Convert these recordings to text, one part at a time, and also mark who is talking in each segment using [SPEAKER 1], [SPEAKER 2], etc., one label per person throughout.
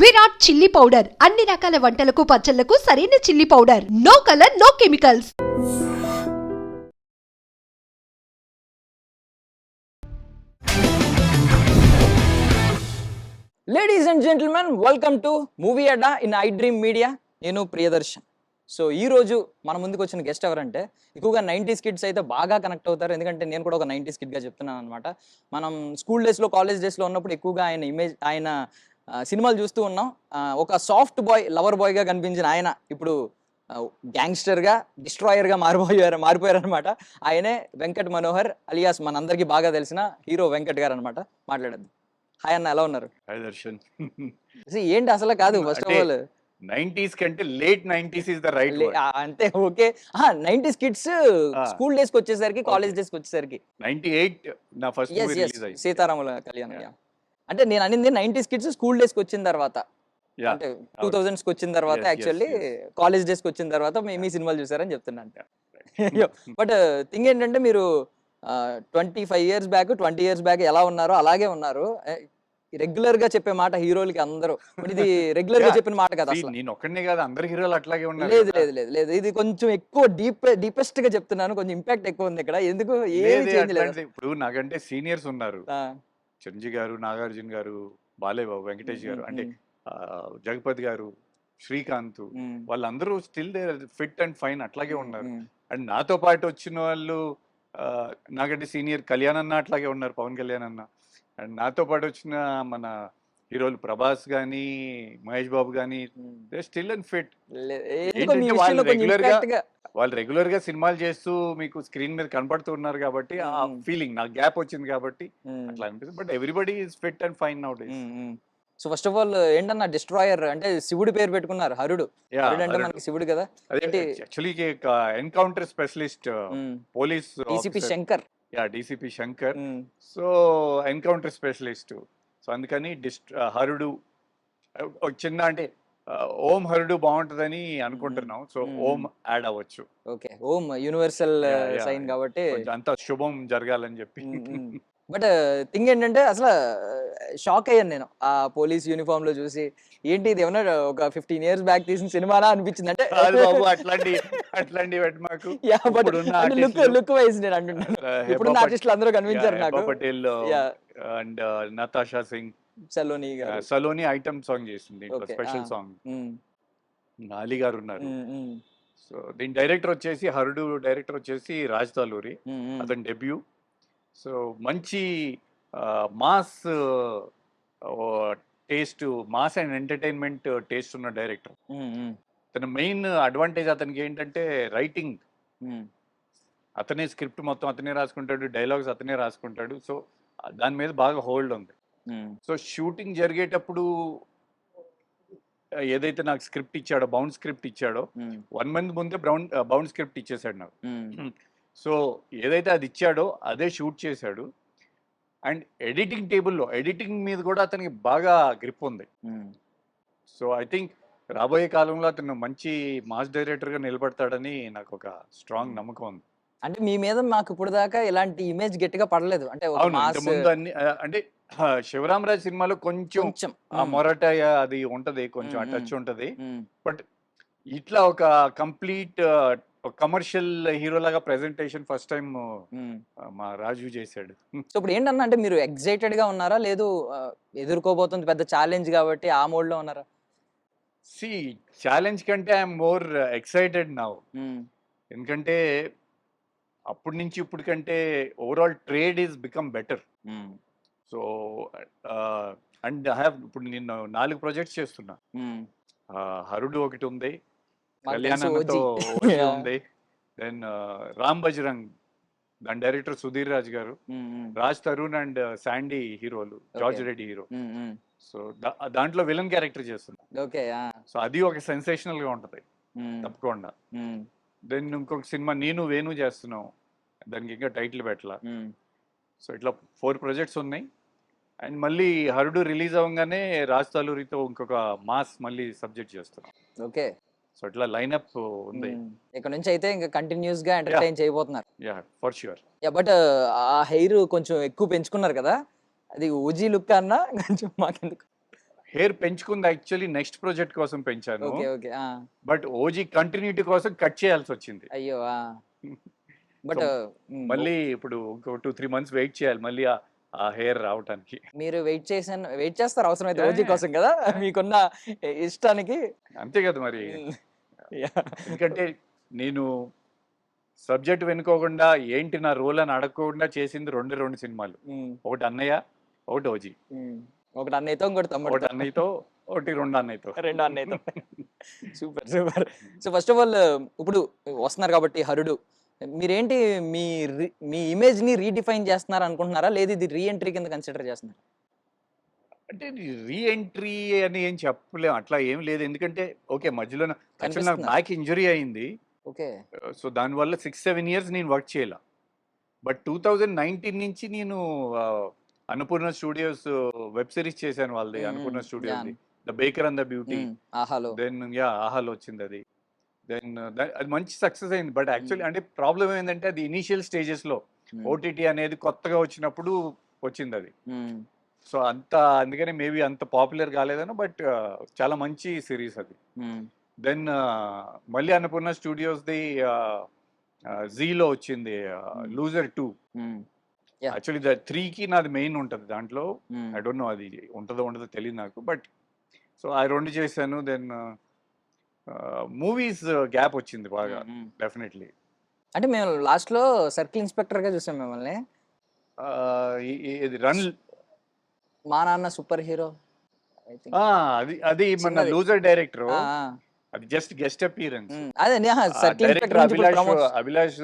[SPEAKER 1] Virat chilli powder. అన్ని రకాల వంటలకు పచ్చళ్ళకు సరైన chilli powder. No colour no chemicals.
[SPEAKER 2] Ladies and gentlemen welcome to movie Adda in I dream media నేను Priyadarshan. So ఈ రోజు మన ముందుకు వచ్చిన గెస్ట్ ఎవరంటే ఎక్కువగా నైంటీస్ కిడ్స్ అయితే బాగా కనెక్ట్ అవుతారు. ఎందుకంటే నేను కూడా ఒక నైంటీస్ కిడ్గా చెప్తున్నాను అనమాట మనం స్కూల్ డేస్లో కాలేజ్ డేస్లో ఉన్నప్పుడు ఎక్కువగా ఆయన ఇమేజ్ ఆయన సినిమాలు చూస్తూ ఉన్నాం. ఒక సాఫ్ట్ బాయ్ లవర్ బాయ్గా కనిపించిన ఆయన ఇప్పుడు గ్యాంగ్స్టర్గా డిస్ట్రాయర్గా మారిపోయారు మారిపోయారు అనమాట ఆయనే వెంకట్ మనోహర్ అలియాస్ మనందరికీ బాగా తెలిసిన హీరో వెంకట్ గారు అనమాట మాట్లాడద్దు. హాయ్ అన్న ఎలా ఉన్నారు?
[SPEAKER 3] హాయ్ దర్శన్.
[SPEAKER 2] ఏంటి అసలు కాదు ఫస్ట్ ఆఫ్
[SPEAKER 3] అంటే
[SPEAKER 2] ఆల్
[SPEAKER 3] నైన్టీస్ కంటే late nineties is the right
[SPEAKER 2] అంతే ఓకే. Nineties kids. స్కూల్ డేస్కి వచ్చేసరికి కాలేజ్ డేస్కి వచ్చేసరికి.
[SPEAKER 3] నైన్టీ ఎయిట్ నా ఫస్ట్
[SPEAKER 2] సీతారాముల కళ్యాణం. అంటే నేను అనింది నైన్టీస్ కిడ్స్ స్కూల్ డేస్కి వచ్చిన తర్వాత. అంటే టూ థౌజండ్స్కి వచ్చిన తర్వాత యాక్చువల్లీ. కాలేజ్ డేస్కి వచ్చిన తర్వాత మీ సినిమాలు చూసారని చెప్తున్నాను. బట్ థింగ్ ఏంటంటే మీరు twenty five years back twenty years back ఎలా ఉన్నారో అలాగే ఉన్నారు. రెగ్యులర్గా చెప్పే మాట హీరోలకి అందరూ. ఇది
[SPEAKER 3] రెగ్యులర్గా.
[SPEAKER 2] చెప్పిన మాట కదా
[SPEAKER 3] నేను ఒక్కడనే కాదు అందరు హీరోలు అట్లాగే ఉన్నారు
[SPEAKER 2] లేదు. లేదు లేదు లేదు. ఇది కొంచెం ఎక్కువ డీప్ డీపెస్ట్గా చెప్తున్నాను. కొంచెం ఇంపాక్ట్ ఎక్కువ ఉంది ఇక్కడ. ఎందుకు? ఏమి
[SPEAKER 3] లేదే
[SPEAKER 2] చేంజ్ లేదు.
[SPEAKER 3] ఇప్పుడు నాకంటే సీనియర్స్ ఉన్నారు. చిరంజీవి గారు నాగార్జున గారు బాలేబాబు వెంకటేష్ గారు అంటే జగపతి గారు శ్రీకాంత్ వాళ్ళందరూ still they fit and fine అట్లాగే ఉన్నారు. అండ్ నాతో పాటు వచ్చిన వాళ్ళు నాకంటే సీనియర్ కళ్యాణ్ అన్న అట్లాగే ఉన్నారు పవన్ కళ్యాణ్ అన్న. అండ్ నాతో పాటు వచ్చిన మన హీరోలు ప్రభాస్ కానీ మహేష్ బాబు కానీ స్టిల్ అండ్ ఫిట్. వాళ్ళు రెగ్యులర్గా సినిమాలు చేస్తూ మీకు స్క్రీన్ మీద కనపడుతున్నారు కాబట్టి ఆ. ఫీలింగ్ నాకు గ్యాప్ వచ్చింది కాబట్టి అట్లా అనిపిస్తుంది. But everybody is fit and fine now days
[SPEAKER 2] um, um. So first of all ఏంటన్నా డిస్ట్రాయర్ అంటే శివుడి పేరు పెట్టుకున్నారు హరుడు. హరుడు అంటే మనకి శివుడు కదా.
[SPEAKER 3] Actually encounter specialist police
[SPEAKER 2] DCP Shankar.
[SPEAKER 3] Yeah DCP Shankar. So encounter specialist. So అందుకని డిస్ట్ హరుడు చిన్న అంటే ఓం హరుడు బాగుంటుందని అనుకుంటున్నాం. సో. ఓం యాడ్ అవ్వచ్చు.
[SPEAKER 2] ఓకే. ఓం యూనివర్సల్ సైన్. కాబట్టి
[SPEAKER 3] అంతా శుభం జరగాలని చెప్పి.
[SPEAKER 2] బట్ థింగ్ ఏంటంటే అసలు షాక్ అయ్యాను నేను. ఆ పోలీస్ యూనిఫామ్లో చూసి ఏంటి ఇది ఏమన్నా ఒక ఫిఫ్టీన్ ఇయర్స్ బ్యాక్ తీసిన సినిమానా? అనిపించింది. అంటే
[SPEAKER 3] బాబు అట్లాంటి అట్లాంటి మాకు
[SPEAKER 2] లుక్ లుక్ వైజ్ నేను అంటున్నాను.
[SPEAKER 3] హెబా
[SPEAKER 2] ఆర్టిస్టులు అందరూ కనిపించారు నాకు.
[SPEAKER 3] Patel. And Natasha Singh.
[SPEAKER 2] Saloni
[SPEAKER 3] Saloni item song చేసింది స్పెషల్. సాంగ్. అలీ గారు ఉన్నారు. సో దీని డైరెక్టర్ వచ్చేసి హరుడు డైరెక్టర్ వచ్చేసి రాజ్ తాలూరి. అతని డెబ్యూ. సో మంచి mass taste mass and entertainment taste ఉన్న డైరెక్టర్. తన మెయిన్ అడ్వాంటేజ్ అతనికి ఏంటంటే రైటింగ్. అతనే స్క్రిప్ట్ మొత్తం అతనే రాసుకుంటాడు డైలాగ్స్ అతనే రాసుకుంటాడు. సో దాని మీద బాగా హోల్డ్ ఉంది. సో షూటింగ్ జరిగేటప్పుడు ఏదైతే నాకు స్క్రిప్ట్ ఇచ్చాడో బౌండ్ స్క్రిప్ట్ ఇచ్చాడో వన్ మంత్ ముందే బ్రౌన్ బౌండ్ స్క్రిప్ట్ ఇచ్చేసాడు నాకు. సో ఏదైతే అది ఇచ్చాడో అదే షూట్ చేశాడు. అండ్ ఎడిటింగ్ టేబుల్లో ఎడిటింగ్ మీద కూడా అతనికి బాగా గ్రిప్ ఉంది. సో ఐ థింక్ రాబోయే కాలంలో అతను మంచి మాస్ డైరెక్టర్గా నిలబడతాడని నాకు ఒక స్ట్రాంగ్ నమ్మకం ఉంది.
[SPEAKER 2] అంటే మీ మీద మాకు ఇప్పుడు దాకా ఇలాంటి ఇమేజ్ గట్టిగా పడలేదు. అంటే ఒక
[SPEAKER 3] అవును.
[SPEAKER 2] మాస్
[SPEAKER 3] ఇంతకుముందు అన్ని ఆ, అంటే ఆ, శివరామరాజ్ సినిమాలో కొంచెం
[SPEAKER 2] కొంచెం.
[SPEAKER 3] ఆ
[SPEAKER 2] ఉమ్,
[SPEAKER 3] మొరటాయ అది ఉంటది కొంచెం ఆ టచ్ ఉంటది.
[SPEAKER 2] ఉమ్,
[SPEAKER 3] ఇట్లా ఒక కంప్లీట్ కమర్షియల్ హీరో లాగా ప్రెజెంటేషన్ ఫస్ట్ టైం
[SPEAKER 2] ఉమ్.
[SPEAKER 3] మా రాజు చేశాడు.
[SPEAKER 2] సో ఇప్పుడు ఏంటన్నా అంటే మీరు ఎగ్జైటెడ్గా ఉన్నారా? లేదు ఆ, ఎదుర్కోబోతుంది పెద్ద ఛాలెంజ్ కాబట్టి ఆ మోడ్లో ఉన్నారా?
[SPEAKER 3] సి ఛాలెంజ్ కంటే I'm more excited now
[SPEAKER 2] um,
[SPEAKER 3] ఎందుకంటే అప్పటి నుంచి ఇప్పుడు కంటే overall trade is become better so and I have ఇప్పుడు నేను నాలుగు ప్రాజెక్ట్స్ చేస్తున్నా. హరుడు ఒకటి ఉంది కళ్యాణంతో. ఉంది దెన్ రామ్ బజరంగ్ దాని డైరెక్టర్ సుధీర్ రాజ్ గారు రాజ్ తరుణ్ అండ్ శాండీ హీరోలు జార్జ్. రెడ్డి హీరో. సో దాంట్లో విలన్ క్యారెక్టర్ చేస్తున్నా. సో అది ఒక సెన్సేషనల్గా ఉంటది. తప్పకుండా. దెన్ ఇంకొక సినిమా నేను వేణు చేస్తున్నాం దానికి ఇంకా టైటిల్ పెట్టలా.
[SPEAKER 2] ఉమ్.
[SPEAKER 3] సో ఇట్లా ఫోర్ ప్రాజెక్ట్స్ ఉన్నాయి. అండ్ మళ్ళీ హరుడు రిలీజ్ అవ్వగానే రాజ్ తాలూరితో ఇంకొక మాస్ మళ్ళీ సబ్జెక్ట్ చేస్తున్నాం.
[SPEAKER 2] ఓకే.
[SPEAKER 3] సో ఇట్లా లైనప్ ఉంది.
[SPEAKER 2] ఉమ్. ఇక్కడ నుంచి అయితే ఇంకా కంటిన్యూస్గా ఎంటర్టైన్ చేయబోతున్నారు.
[SPEAKER 3] Yeah for sure
[SPEAKER 2] yeah but ఆ హెయిర్ కొంచెం ఎక్కువ పెంచుకున్నారు కదా. అది ఓజీ లుక్ అన్నా కొంచెం మాకెందుకు?
[SPEAKER 3] హెయిర్ పెంచుకుంది యాక్చువల్లీ నెక్స్ట్ ప్రాజెక్ట్ కోసం పెంచాను.
[SPEAKER 2] Okay okay. ఆ,
[SPEAKER 3] బట్ ఓజీ కంటిన్యూటీ కోసం కట్ చేయాల్సి వచ్చింది.
[SPEAKER 2] అయ్యో బట్
[SPEAKER 3] మళ్ళీ ఇప్పుడు ఇంకో టూ త్రీ మంత్స్ వెయిట్ చేయాలి మళ్ళీ ఆ- ఆ హెయిర్ రావటానికి.
[SPEAKER 2] మీరు వెయిట్ చేసాను వెయిట్ చేస్తారు అవసరం అయితే
[SPEAKER 3] Yeah,
[SPEAKER 2] ఓజీ
[SPEAKER 3] yeah.
[SPEAKER 2] కోసం కదా? మీకున్న ఇష్టానికి.
[SPEAKER 3] అంతే కదా మరి.
[SPEAKER 2] Yeah.
[SPEAKER 3] ఎందుకంటే నేను సబ్జెక్ట్ వెనుకోకుండా ఏంటి నా రోల్ అని అడగకుండా చేసింది రెండు రెండు సినిమాలు.
[SPEAKER 2] ఉమ్,
[SPEAKER 3] ఒకటి అన్నయ్య ఒకటి ఓజీ.
[SPEAKER 2] ఉమ్. ఒకటి అన్నయ్యతో ఇంకోటి
[SPEAKER 3] ఒకటి
[SPEAKER 2] తమ్ముడు
[SPEAKER 3] అన్నయ్యతో ఒకటి రెండు అన్నయ్యతో.
[SPEAKER 2] రెండు అన్నయ్యతో. Super super. So first of all ఇప్పుడు వస్తున్నారు కాబట్టి హరుడు మీరేంటి మీ మీ ఇమేజ్ని రీడిఫైన్ చేస్తున్నారు అనుకుంటున్నారా? లేదు ఇది రీ ఎంట్రీ కింద కన్సిడర్ చేస్తున్నారు?
[SPEAKER 3] అంటే రీ ఎంట్రీ అని ఏం చెప్పలేం అట్లా ఏం లేదు. ఎందుకంటే ఓకే మధ్యలో నాకు? బ్యాక్ ఇంజరీ అయింది.
[SPEAKER 2] ఓకే.
[SPEAKER 3] సో దానివల్ల సిక్స్ సెవెన్ ఇయర్స్ నేను వర్క్ చేయాల. బట్ టూ థౌజండ్ నైన్టీన్ నుంచి నేను అన్నపూర్ణ స్టూడియోస్ వెబ్ సిరీస్ చేశాను వాళ్ళది Annapurna Studios the baker and the beauty.
[SPEAKER 2] ఆహాలో.
[SPEAKER 3] దెన్ యా ఆహాలో వచ్చింది అది. దెన్ అది మంచి సక్సెస్ అయింది. బట్ యాక్చువల్లీ అంటే ప్రాబ్లం ఏంటంటే అది ఇనీషియల్ స్టేజెస్లో ఓటీటీ అనేది కొత్తగా వచ్చినప్పుడు వచ్చింది అది. సో అంత అందుకని మేబీ అంత పాపులర్ కాలేదను బట్ చాలా మంచి సిరీస్ అది. దెన్ మళ్ళీ అన్నపూర్ణ స్టూడియోస్ది జీలో వచ్చింది లూజర్ టూ. యాక్చువల్లీ ద త్రీకి నాది మెయిన్ ఉంటుంది దాంట్లో. ఐ డోంట్ నో అది ఉంటుందో ఉండదో తెలియదు నాకు బట్ సో ఆ రెండు చేశాను. దెన్ మూవీస్ గ్యాప్ వచ్చింది బాగా డెఫినెట్లీ
[SPEAKER 2] అంటే మేము లాస్ట్లో సర్కిల్ ఇన్స్పెక్టర్గా చూసాం మిమ్మల్ని.
[SPEAKER 3] ఇది రన్
[SPEAKER 2] మా నాన్న సూపర్ హీరో.
[SPEAKER 3] అది అది మన. లూజర్ డైరెక్టర్ అది జస్ట్ గెస్ట్ అపీరెన్స్
[SPEAKER 2] అదే circle
[SPEAKER 3] director
[SPEAKER 2] inspector
[SPEAKER 3] Abhilash Abhilash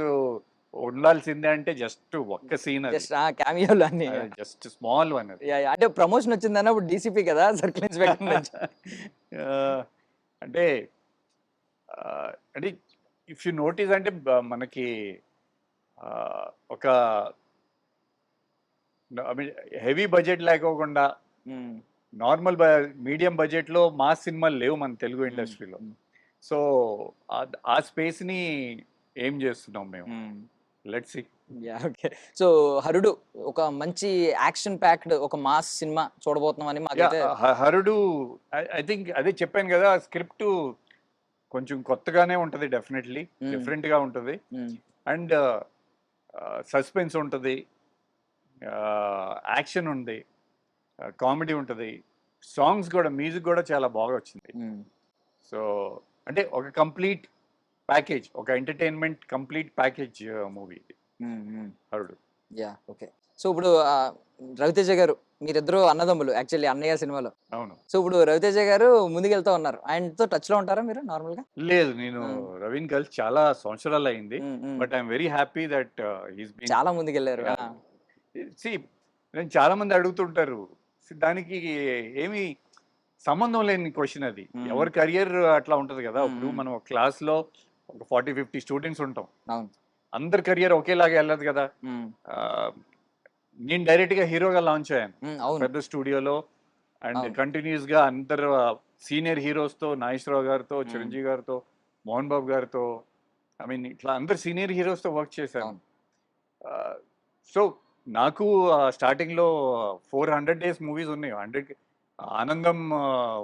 [SPEAKER 3] ఉండాల్సిందే అంటే జస్ట్ ఒక్క సీన్
[SPEAKER 2] జస్ట్ క్యామియోలు అన్ని.
[SPEAKER 3] Just small one.
[SPEAKER 2] అంటే ప్రమోషన్ వచ్చింది అన్నప్పుడు డీసీపీ కదా సర్కిల్ ఇన్స్పెక్టర్
[SPEAKER 3] అంటే అంటే ఇఫ్ యు నోటీస్ అంటే మనకి ఒక హెవీ బడ్జెట్ లేకోకుండా నార్మల్ మీడియం బడ్జెట్లో మాస్ సినిమాలు లేవు మన తెలుగు ఇండస్ట్రీలో సో ఆ స్పేస్ని ఏం చేస్తున్నాం మేము. Let see
[SPEAKER 2] yeah okay so Harudu ఒక మంచి యాక్షన్ ప్యాక్డ్ ఒక మాస్ సినిమా చూడబోతున్నాం అని మాకైతే
[SPEAKER 3] హరుడు ఐ థింక్ అదే చెప్పాను కదా స్క్రిప్ట్ కొంచెం కొత్తగానే ఉంటది డెఫినెట్లీ. డిఫరెంట్గా ఉంటది. అండ్ సస్పెన్స్ ఉంటుంది యాక్షన్ ఉంది కామెడీ ఉంటుంది. సాంగ్స్ కూడా మ్యూజిక్ కూడా చాలా బాగా వచ్చింది. సో అంటే ఒక కంప్లీట్ ప్యాకేజ్ ఒక entertainment complete package movie
[SPEAKER 2] um.
[SPEAKER 3] హరుడు
[SPEAKER 2] యా ఓకే సో ఇప్పుడు రవితేజ గారు మీరిద్దరు అన్నదమ్ములు యాక్చువల్లీ అన్నయ్య సినిమాలో
[SPEAKER 3] అవును
[SPEAKER 2] సో ఇప్పుడు రవితేజ గారు ముందుకెళ్తా ఉన్నారు ఆయనతో టచ్లో ఉంటారా మీరు నార్మల్గా
[SPEAKER 3] లేదు నేను. రవీన్ కలిసి చాలా సంవత్సరాలు అయింది. But I'm very happy that
[SPEAKER 2] చాలా ముందుకెళ్ళారు.
[SPEAKER 3] సి నేను చాలా మంది అడుగుతుంటారు దానికి ఏమి సంబంధం లేని క్వశ్చన్ అది. ఎవరి కెరియర్ అట్లా ఉంటది కదా ఇప్పుడు. మనం క్లాస్లో ఒక ఫార్టీ ఫిఫ్టీ స్టూడెంట్స్ ఉంటాం. అందరి కెరియర్ ఒకేలాగా వెళ్ళదు కదా నేను డైరెక్ట్గా హీరోగా లాంచ్ అయ్యాను పెద్ద స్టూడియోలో అండ్. కంటిన్యూస్గా అందరు సీనియర్ హీరోస్తో నాగేశ్వరరావు గారితో
[SPEAKER 2] Mm.
[SPEAKER 3] చిరంజీవి గారితో మోహన్ బాబు గారితో ఐ మీన్ ఇట్లా అందరు సీనియర్ హీరోస్తో వర్క్ చేశాను. సో నాకు స్టార్టింగ్లో ఫోర్ హండ్రెడ్ డేస్ మూవీస్ ఉన్నాయి hundred Anandam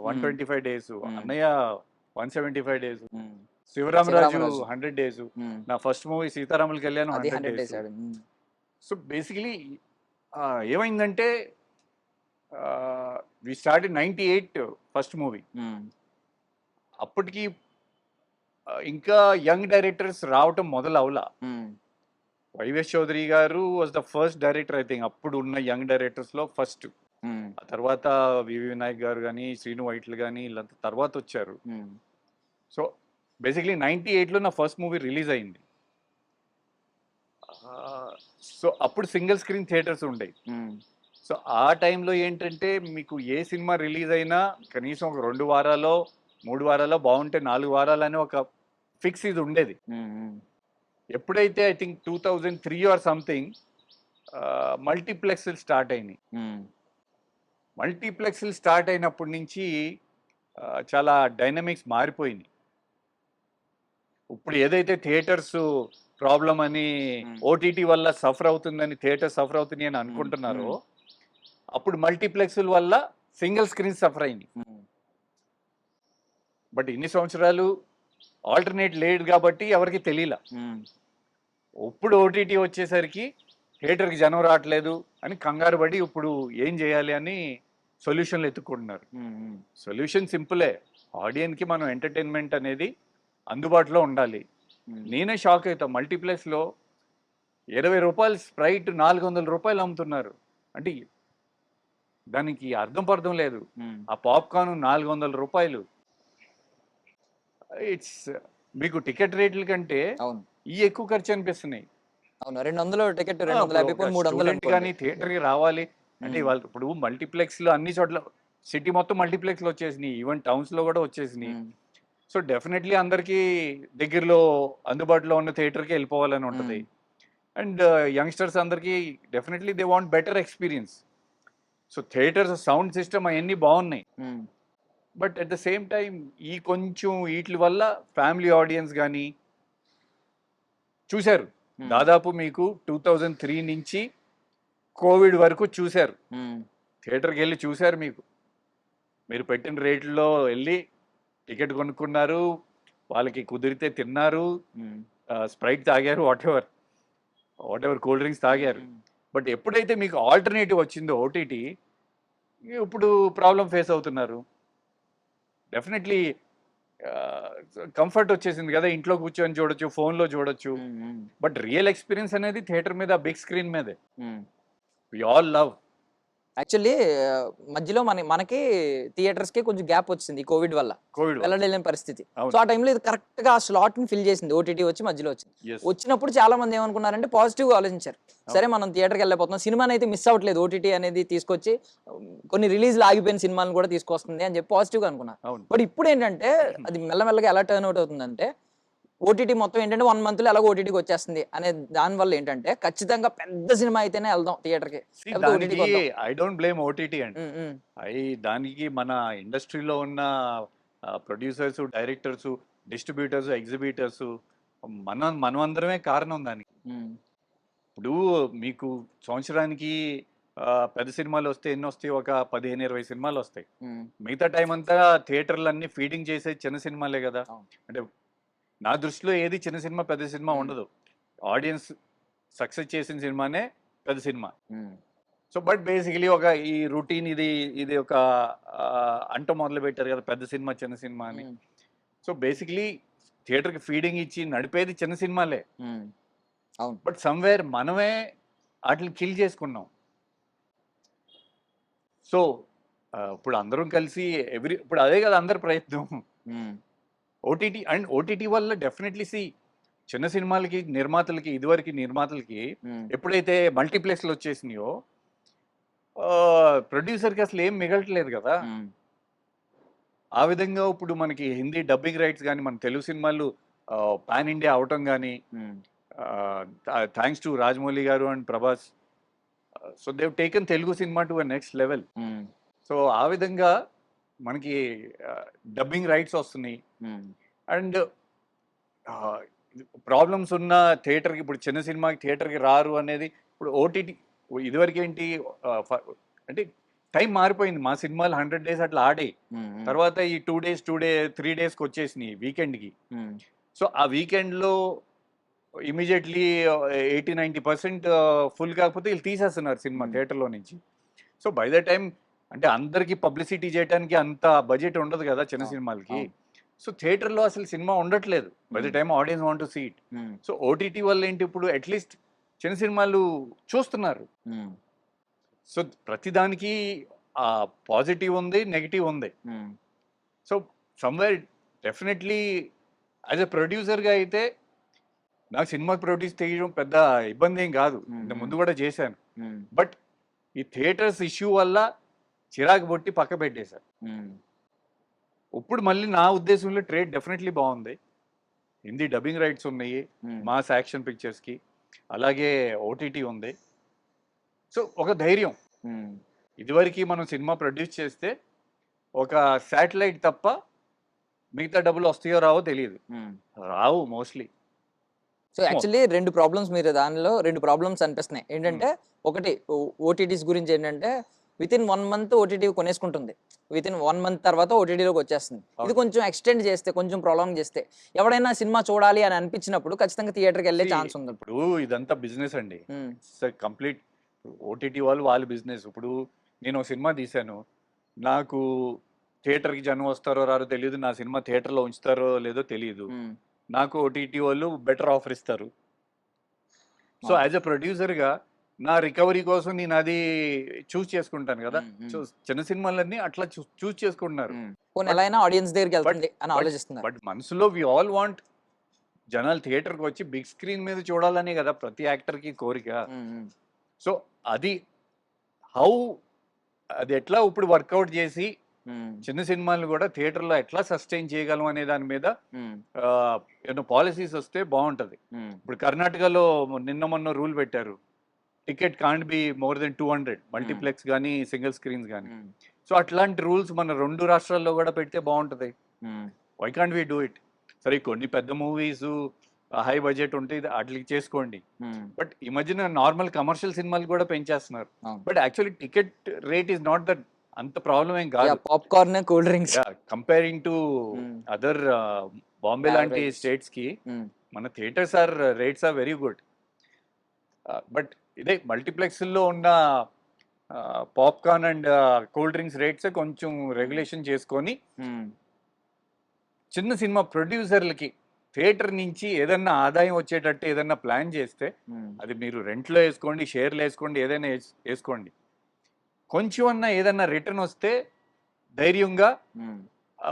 [SPEAKER 3] one. Twenty five days. Annayya one seventy five days Sivaramaraju. Hundred days. నా ఫస్ట్ మూవీ సీతారాముల కళ్యాణం
[SPEAKER 2] అది
[SPEAKER 3] హండ్రెడ్ డేస్ సో బేసికలీ ఏమైందంటే we start ninety eight first movie అప్పటికి ఇంకా young directors రావటం మొదలు అవలా వైవేష్ చౌదరి గారు was the first director I think అప్పుడు ఉన్న యంగ్ డైరెక్టర్స్లో ఫస్ట్ ఆ తర్వాత వివి వినాయక్ గారు కానీ శ్రీను వైట్లు కానీ వీళ్ళంతా తర్వాత వచ్చారు. సో బేసిక్లీ నైన్టీ ఎయిట్లో నా ఫస్ట్ మూవీ రిలీజ్ అయింది సో అప్పుడు సింగిల్ స్క్రీన్ థియేటర్స్ ఉండేవి సో ఆ టైంలో ఏంటంటే మీకు ఏ సినిమా రిలీజ్ అయినా కనీసం ఒక రెండు వారాల్లో మూడు వారాల్లో బాగుంటే నాలుగు వారాలని ఒక ఫిక్స్ ఇది ఉండేది. ఎప్పుడైతే I think two thousand three or something multiplex start అయినాయి. మల్టీప్లెక్స్ స్టార్ట్ అయినప్పటి నుంచి చాలా డైనమిక్స్ మారిపోయినాయి. ఇప్పుడు ఏదైతే థియేటర్స్ ప్రాబ్లం అని. ఓటీటీ వల్ల సఫర్ అవుతుందని థియేటర్ సఫర్ అవుతుంది అని అనుకుంటున్నారో అప్పుడు మల్టీప్లెక్స్ వల్ల సింగిల్ స్క్రీన్ సఫర్ అయింది బట్ ఇన్ని సంవత్సరాలు ఆల్టర్నేట్ లేదు కాబట్టి ఎవరికి తెలియలా. ఇప్పుడు ఓటీటీ వచ్చేసరికి థియేటర్కి జనం రావట్లేదు అని కంగారు పడి ఇప్పుడు ఏం చేయాలి అని సొల్యూషన్లు ఎత్తుకుంటున్నారు. సొల్యూషన్ సింపులే. ఆడియన్స్కి మనం ఎంటర్టైన్మెంట్ అనేది అందుబాటులో ఉండాలి. నేనే షాక్ అవుతా మల్టీప్లెక్స్లో ఇరవై రూపాయలు స్ప్రైట్ నాలుగు వందల రూపాయలు అమ్ముతున్నారు. అంటే దానికి అర్థం పర్థం లేదు. ఆ పాప్కార్న్ నాలుగు వందల రూపాయలు. ఇట్స్ మీకు టికెట్ రేట్ల కంటే ఈ ఎక్కువ ఖర్చు అనిపిస్తున్నాయి.
[SPEAKER 2] అవును రెండు వందలు టికెట్ రెండు వందల యాభై మూడు వందలు
[SPEAKER 3] కానీ థియేటర్కి రావాలి. అంటే వాళ్ళు ఇప్పుడు మల్టీప్లెక్స్లో అన్ని చోట్ల సిటీ మొత్తం మల్టీప్లెక్స్లో వచ్చేసినాయి. ఈవెన్ టౌన్స్లో కూడా వచ్చేసినాయి. సో డెఫినెట్లీ అందరికీ దగ్గరలో అందుబాటులో ఉన్న థియేటర్కి వెళ్ళిపోవాలని ఉంటుంది. అండ్ యంగ్స్టర్స్ అందరికీ definitely they want better experience. So theatres sound system అవన్నీ బాగున్నాయి. But at the same time ఈ కొంచెం వీటి వల్ల ఫ్యామిలీ ఆడియన్స్ కానీ చూశారు. దాదాపు మీకు టూ థౌజండ్ త్రీ నుంచి కోవిడ్ వరకు చూశారు. థియేటర్కి వెళ్ళి చూశారు మీకు. మీరు పెట్టిన రేట్లో వెళ్ళి టికెట్ కొనుక్కున్నారు వాళ్ళకి కుదిరితే తిన్నారు స్ప్రైట్ తాగారు whatever whatever cool drinks తాగారు. బట్ ఎప్పుడైతే మీకు ఆల్టర్నేటివ్ వచ్చిందో ఓటీటీ ఇప్పుడు ప్రాబ్లం ఫేస్ అవుతున్నారు. డెఫినెట్లీ కంఫర్ట్ వచ్చేసింది కదా ఇంట్లో కూర్చొని చూడొచ్చు ఫోన్లో చూడొచ్చు. బట్ రియల్ ఎక్స్పీరియన్స్ అనేది థియేటర్ మీద బిగ్ స్క్రీన్ మీదే. వి ఆల్ లవ్
[SPEAKER 2] యాక్చువల్లీ మధ్యలో మన మనకి థియేటర్స్కి కొంచెం గ్యాప్ వచ్చింది కోవిడ్ వల్ల.
[SPEAKER 3] కోవిడ్
[SPEAKER 2] వెళ్ళలేని పరిస్థితి. సో ఆ టైంలో ఇది కరెక్ట్గా ఆ స్లాట్ని ఫిల్ చేసింది ఓటీటీ వచ్చి మధ్యలో వచ్చింది. వచ్చినప్పుడు చాలా మంది ఏమనుకున్నారంటే పాజిటివ్ ఆలోచించారు. సరే మనం థియేటర్కి వెళ్ళిపోతున్నాం సినిమాని అయితే మిస్ అవ్వట్లేదు ఓటీటీ అనేది తీసుకొచ్చి కొన్ని రిలీజ్లు ఆగిపోయిన సినిమాలను కూడా తీసుకొస్తుంది అని చెప్పి పాజిటివ్గా అనుకున్నారు బట్ ఇప్పుడు ఏంటంటే అది మెల్లమెల్లగా ఎలా టర్న్ అవుట్ అవుతుందంటే ఓటీటీ మొత్తం ఏంటంటే వన్ మంత్లో ఎలాగో ఓటీటీకి వచ్చేస్తుంది అనే దాని వల్ల ఏంటంటే ఖచ్చితంగా పెద్ద సినిమా అయితేనే వెళ్దాం థియేటర్కి.
[SPEAKER 3] ఐ డోంట్ బ్లేమ్ ఓటీటీ అండి అయి దానికి మన ఇండస్ట్రీలో ఉన్న ప్రొడ్యూసర్స్ డైరెక్టర్స్ డిస్ట్రిబ్యూటర్స్ ఎగ్జిబిటర్స్ మన మనమందరమే కారణం దానికి. ఇప్పుడు మీకు సంవత్సరానికి పెద్ద సినిమాలు వస్తే ఎన్ని వస్తాయి? ఒక పదిహేను ఇరవై సినిమాలు వస్తాయి. మిగతా టైం అంతా థియేటర్లు అన్ని ఫీడింగ్ చేసే చిన్న సినిమాలే కదా. అంటే నా దృష్టిలో ఏది చిన్న సినిమా పెద్ద సినిమా. ఉండదు. ఆడియన్స్ సక్సెస్ చేసిన సినిమానే పెద్ద సినిమా. సో బట్ బేసికలీ ఒక ఈ రొటీన్ ఇది ఇది ఒక అంట మొదలు పెట్టారు కదా పెద్ద సినిమా చిన్న సినిమా అని. సో బేసికలీ థియేటర్కి ఫీడింగ్ ఇచ్చి నడిపేది చిన్న సినిమాలే.
[SPEAKER 2] అవును.
[SPEAKER 3] బట్ సమ్వేర్ మనమే వాటిని కిల్ చేసుకున్నాం. సో ఇప్పుడు అందరం కలిసి ఎవ్రీ ఇప్పుడు అదే కదా అందరి ప్రయత్నం. ఓటీటీ అండ్ ఓటీటీ వల్ల డెఫినెట్లీ సి చిన్న సినిమాలకి నిర్మాతలకి ఇదివరకు నిర్మాతలకి ఎప్పుడైతే మల్టీప్లెక్స్లు వచ్చేసినాయో ప్రొడ్యూసర్కి అసలు ఏం మిగలట్లేదు కదా. ఆ విధంగా ఇప్పుడు మనకి హిందీ డబ్బింగ్ రైట్స్ కానీ మన తెలుగు సినిమాలు పాన్ ఇండియా అవటం కానీ థ్యాంక్స్ టు రాజమౌళి గారు and Prabhas. So they've taken Telugu cinema to next level. So ఆ విధంగా మనకి డబ్బింగ్ రైట్స్ వస్తున్నాయి. అండ్ ప్రాబ్లమ్స్ ఉన్న థియేటర్కి ఇప్పుడు చిన్న సినిమాకి థియేటర్కి రారు అనేది ఇప్పుడు ఓటీటీ ఇదివరకు ఏంటి అంటే టైం మారిపోయింది. మా సినిమాలు హండ్రెడ్ డేస్ అట్లా ఆడాయి.
[SPEAKER 2] ఉమ్, ఉమ్,
[SPEAKER 3] తర్వాత ఈ two days two day three డేస్కి వచ్చేసినాయి వీకెండ్కి. సో ఆ వీకెండ్లో immediately eighty ninety percent full కాకపోతే వీళ్ళు తీసేస్తున్నారు సినిమా
[SPEAKER 2] Hmm.
[SPEAKER 3] థియేటర్లో నుంచి. సో బై ద టైం అంటే అందరికి పబ్లిసిటీ చేయడానికి అంత బడ్జెట్ ఉండదు కదా చిన్న సినిమాలకి. సో థియేటర్లో అసలు సినిమా ఉండట్లేదు. By the
[SPEAKER 2] Hmm.
[SPEAKER 3] Time audience want to seat
[SPEAKER 2] um,
[SPEAKER 3] so OTT వల్ల ఏంటి ఇప్పుడు అట్లీస్ట్ చిన్న సినిమాలు చూస్తున్నారు.
[SPEAKER 2] ఉమ్,
[SPEAKER 3] సో ప్రతిదానికి పాజిటివ్ ఉంది నెగిటివ్ ఉంది.
[SPEAKER 2] ఉమ్,
[SPEAKER 3] so somewhere definitely as a ప్రొడ్యూసర్గా అయితే నాకు సినిమా ప్రొడ్యూస్ చేయడం పెద్ద ఇబ్బంది ఏం కాదు.
[SPEAKER 2] Hmm.
[SPEAKER 3] ఇంత ముందు కూడా చేశాను. బట్ ఈ థియేటర్స్ ఇష్యూ వల్ల చిరాకు పొట్టి పక్క పెట్టేశారు ఇప్పుడు మళ్ళీ నా ఉద్దేశంలో ట్రేడ్ డెఫినెట్లీ బాగుంది. హిందీ డబ్బింగ్ రైట్స్ ఉన్నాయి మాస్ యాక్షన్ పిక్చర్స్కి అలాగే ఓటీటీ ఉంది. సో ఒక ధైర్యం. ఇదివరకు మనం సినిమా ప్రొడ్యూస్ చేస్తే ఒక శాటిలైట్ తప్ప మిగతా డబ్బులు వస్తాయో రావో తెలియదు. రావు మోస్ట్లీ.
[SPEAKER 2] సో యాక్చువల్లీ రెండు ప్రాబ్లమ్స్ మీరు దానిలో రెండు ప్రాబ్లమ్స్ అనిపిస్తున్నాయి. ఏంటంటే ఒకటి ఓటీటీస్ గురించి ఏంటంటే within one month OTT కొనేసుకుంటుంది. విత్ ఇన్ వన్ మంత్ తర్వాత ఓటీటీలోకి వచ్చేస్తుంది. ఇది. కొంచెం ఎక్స్టెండ్ చేస్తే కొంచెం ప్రొలాంగ్ చేస్తే ఎవడైనా సినిమా చూడాలి అని అనిపించినప్పుడు ఖచ్చితంగా థియేటర్కి వెళ్ళే ఛాన్స్ ఉంది
[SPEAKER 3] ఇప్పుడు ఇదంతా బిజినెస్ అండి. కంప్లీట్ ఓటీటీ వాళ్ళు వాళ్ళ బిజినెస్ ఇప్పుడు నేను ఒక సినిమా తీశాను. నాకు థియేటర్కి జనం వస్తారో రారో తెలియదు నా సినిమా థియేటర్లో ఉంచుతారో లేదో తెలియదు
[SPEAKER 2] ఉమ్,
[SPEAKER 3] నాకు ఓటీటీ వాళ్ళు బెటర్ ఆఫర్ ఇస్తారు. సో. యాజ్ ఎ ప్రొడ్యూసర్గా నా రికవరీ కోసం నేను అది చూస్ చేసుకుంటాను కదా. చిన్న సినిమాలన్నీ అట్లా చూస్ చేసుకుంటున్నారు.
[SPEAKER 2] ఆడియన్స్ దగ్గరికి వెళ్తుంది అని
[SPEAKER 3] but-
[SPEAKER 2] ఆలోచిస్తున్నారు.
[SPEAKER 3] బట్ మనసులో వి ఆల్ వాంట్ జనాలు థియేటర్కి వచ్చి బిగ్ స్క్రీన్ మీద చూడాలని కదా ప్రతి యాక్టర్కి కోరిక. సో అది హౌ అది ఎట్లా ఇప్పుడు వర్కౌట్ చేసి చిన్న సినిమాలు కూడా థియేటర్లో ఎట్లా సస్టైన్ చేయగలం అనే దాని మీద ఏమో పాలసీస్ వస్తే బాగుంటది. ఇప్పుడు కర్ణాటకలో నిన్న మొన్న రూల్ పెట్టారు. Ticket can't be more than two hundred multiplex కానీ సింగిల్ స్క్రీన్స్ కానీ సో అట్లాంటి రూల్స్ మన రెండు రాష్ట్రాల్లో కూడా పెడితే బాగుంటది. Why can't we do it సరే కొన్ని పెద్ద మూవీస్ హై బడ్జెట్ ఉంటే ఇది వాటికి చేసుకోండి. బట్ ఈ మధ్యన నార్మల్ కమర్షియల్ సినిమాలు కూడా పెంచేస్తున్నారు. But actually ticket rate is not that అంత ప్రాబ్లం ఏం కాదు.
[SPEAKER 2] Popcorn cool drinks
[SPEAKER 3] comparing to. Other Bombay లాంటి. స్టేట్స్కి
[SPEAKER 2] Mm.
[SPEAKER 3] మన theatres are rates are very good but ఇదే మల్టీప్లెక్స్లో ఉన్న popcorn and cool drinks rates కొంచెం రెగ్యులేషన్ చేసుకొని చిన్న సినిమా ప్రొడ్యూసర్లకి థియేటర్ నుంచి ఏదన్నా ఆదాయం వచ్చేటట్టు ఏదన్నా ప్లాన్ చేస్తే అది మీరు రెంట్లో వేసుకోండి షేర్లు వేసుకోండి ఏదైనా వేస్- వేసుకోండి. కొంచెం అన్నా ఏదన్నా రిటర్న్ వస్తే ధైర్యంగా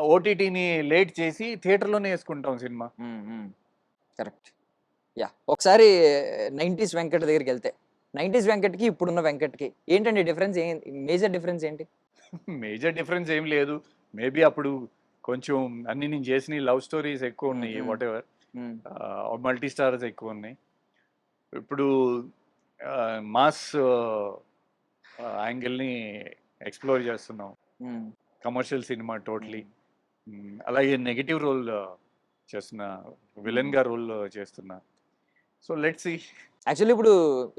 [SPEAKER 3] ఓటీటీని లేట్ చేసి థియేటర్లోనే వేసుకుంటాం సినిమా.
[SPEAKER 2] కరెక్ట్. యా ఒకసారి నైంటీస్ వెంకట్ దగ్గరికి వెళ్తే నైంటీస్ వెంకట్కి ఇప్పుడున్న వెంకట్కి. ఏంటండి డిఫరెన్స్? ఏం మేజర్ డిఫరెన్స్ ఏంటి?
[SPEAKER 3] మేజర్ డిఫరెన్స్ ఏం లేదు. మేబీ అప్పుడు కొంచెం అన్ని నేను చేసిన లవ్ స్టోరీస్ ఎక్కువ ఉన్నాయి. వాట్ ఎవర్ మల్టీ స్టార్స్ ఎక్కువ ఉన్నాయి. ఇప్పుడు మాస్ యాంగిల్ని ఎక్స్ప్లోర్ చేస్తున్నాం. కమర్షియల్ సినిమా టోటలీ అలాగే నెగిటివ్ రోల్ చేస్తున్నా విలన్గా రోల్ చేస్తున్నా. సో లెట్స్ సి
[SPEAKER 2] యాక్చువల్లీ ఇప్పుడు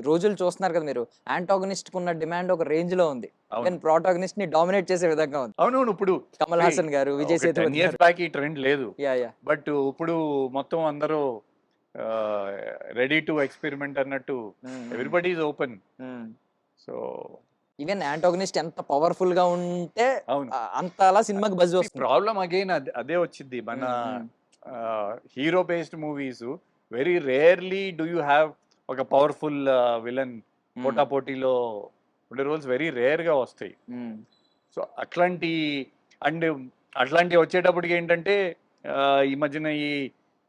[SPEAKER 2] రోజులు చూస్తున్నారు కదా మీరు యాంటాగనిస్ట్ ఉన్న డిమాండ్ ఒక రేంజ్లో ఉంది. కానీ ప్రోటాగనిస్ట్ని డామినేట్ చేసే విధంగా ఉంది.
[SPEAKER 3] అవునవును ఇప్పుడు
[SPEAKER 2] కమల్ హాసన్ గారు విజయ్ సేతుపతి
[SPEAKER 3] ఇయర్స్
[SPEAKER 2] గారు.
[SPEAKER 3] బ్యాక్ ఈ ట్రెండ్ లేదు.
[SPEAKER 2] యా యా
[SPEAKER 3] బట్ ఇప్పుడు మొత్తం అందరూ రెడీ టు ఎక్స్పెరిమెంట్ అన్నట్టు everybody is open so
[SPEAKER 2] even antagonist ఎంత పవర్ఫుల్గా ఉంటే
[SPEAKER 3] అవును.
[SPEAKER 2] ఆ, అంతలా సినిమాకి బజ్ వస్తుంది.
[SPEAKER 3] ప్రాబ్లం అగైన్ అదే వచ్చింది మన hero based movies very rarely do you have ఒక పవర్ఫుల్ విలన్ పోటా పోటీలో ఉండే రోల్స్ వెరీ రేర్గా వస్తాయి సో అట్లాంటి అండ్ అట్లాంటివి వచ్చేటప్పటికి ఏంటంటే ఈ మధ్యన ఈ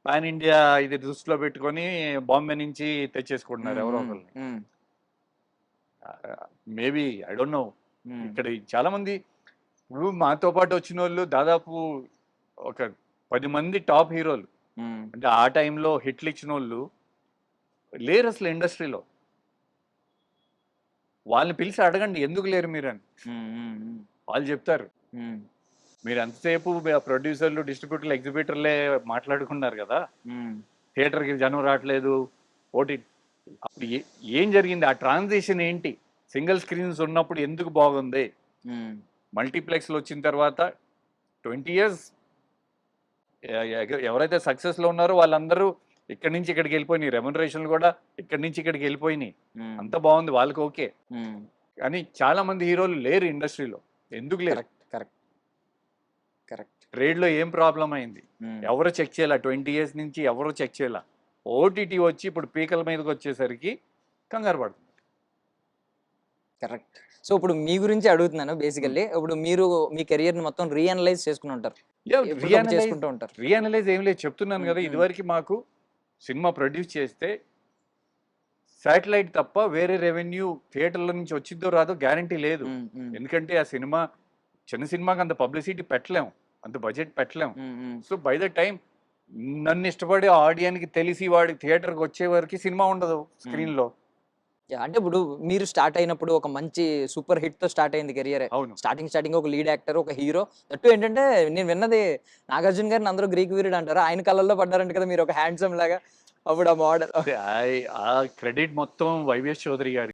[SPEAKER 3] పాన్ ఇండియా ఇది దృష్టిలో పెట్టుకొని బాంబే నుంచి తెచ్చేసుకుంటున్నారు ఎవరో ఒకరిని మేబీ ఐ డోంట్ నో. ఇక్కడ చాలా మంది ఇప్పుడు మాతో పాటు వచ్చిన వాళ్ళు దాదాపు ఒక పది మంది టాప్ హీరోలు. అంటే ఆ టైంలో హిట్లు ఇచ్చిన వాళ్ళు లేరు అసలు ఇండస్ట్రీలో. వాళ్ళని పిలిచి అడగండి ఎందుకు లేరు మీరు అని. వాళ్ళు చెప్తారు. మీరు ఎంతసేపు ప్రొడ్యూసర్లు డిస్ట్రిబ్యూటర్లు ఎగ్జిబిటర్లే మాట్లాడుకున్నారు కదా. థియేటర్కి జనం రావట్లేదు. ఓటీ అప్పుడు ఏ- జరిగింది? ఆ ట్రాన్సిషన్ ఏంటి? సింగిల్ స్క్రీన్స్ ఉన్నప్పుడు ఎందుకు బాగుంది? మల్టీప్లెక్స్లో వచ్చిన తర్వాత ట్వంటీ ఇయర్స్ ఎవరైతే సక్సెస్లో ఉన్నారో వాళ్ళందరూ ఇక్కడి నుంచి ఇక్కడికి వెళ్ళిపోయినాయి. రెమ్యునరేషన్లు కూడా ఇక్కడి నుంచి ఇక్కడికి వెళ్ళిపోయినాయి. అంత బాగుంది. వాళ్ళకి ఓకే. కానీ చాలా మంది హీరోలు లేరు ఇండస్ట్రీలో. ఎందుకు లేరు?
[SPEAKER 2] Correct correct.
[SPEAKER 3] ట్రేడ్లో ఏం ప్రాబ్లం అయింది. ఎవరు చెక్ చేయాల? ట్వంటీ ఇయర్స్ నుంచి ఎవరు చెక్ చేయాల? ఓటీటీ వచ్చి ఇప్పుడు పీకల మీదకి వచ్చేసరికి కంగారు పడుతుంది.
[SPEAKER 2] కరెక్ట్. సో ఇప్పుడు మీ గురించి అడుగుతున్నాను బేసికల్లీ. ఇప్పుడు మీరు మీ కెరియర్ మొత్తం రీఅనలైజ్ చేసుకుని ఉంటారు. చేసుకుంటూ ఉంటారు.
[SPEAKER 3] రీఅనలైజ్ ఏం లేదు. చెప్తున్నాను కదా. ఇదివరకు మాకు సినిమా ప్రొడ్యూస్ చేస్తే శాటిలైట్ తప్ప వేరే రెవెన్యూ థియేటర్ల నుంచి వచ్చిద్దో రాదో గ్యారంటీ లేదు. ఎందుకంటే ఆ సినిమా చిన్న సినిమాకి అంత పబ్లిసిటీ పెట్టలేం అంత బడ్జెట్ పెట్టలేం.
[SPEAKER 2] మ్మ్, మ్మ్.
[SPEAKER 3] సో బై ద టైం నన్ను ఇష్టపడే ఆడియన్కి తెలిసి వాడి థియేటర్కి వచ్చే వరకు సినిమా ఉండదు స్క్రీన్లో.
[SPEAKER 2] అంటే ఇప్పుడు మీరు స్టార్ట్ అయినప్పుడు ఒక మంచి సూపర్ హిట్తో స్టార్ట్ అయింది కెరియర్.
[SPEAKER 3] అవును.
[SPEAKER 2] స్టార్టింగ్ స్టార్టింగ్ ఒక లీడ్ యాక్టర్ ఒక హీరో. దట్టు ఏంటంటే నేను విన్నది నాగార్జున గారిని అందరూ గ్రీక్ వీరుడు అంటారు. ఆయన కళ్ళల్లో పడ్డారంట కదా మీరు ఒక హ్యాండ్సమ్ లాగా. అప్పుడు ఆ మోడల్.
[SPEAKER 3] ఆ క్రెడిట్ మొత్తం వైవిఎస్ చౌదరి గారి